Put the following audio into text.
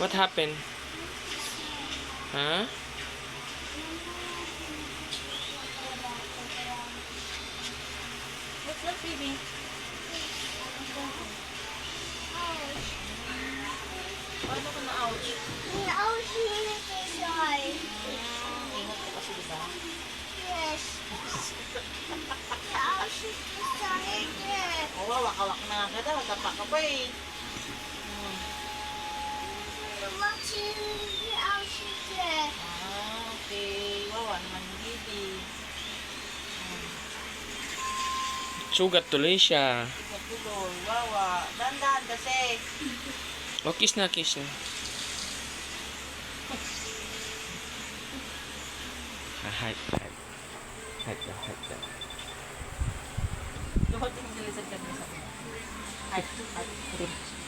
What happened? Huh? What's that, baby? Paano ka na-ouch? Na-ouch na nag-try. Ah, ingat ka kasi, di ba? Yes. Na-ouch na nag-try. Oo, wakawak na ka daw. Dapa ka pa eh. Watching na-ouch na Ah, okay. Wawa naman baby. Sugat tuloy siya. Pagtuloy, wawa. Dandan kasi. O, kiss na, kiss na. Hide, hide. Hide na, hide na. Dumating sila sa kanya sa. Ay, ay, ay.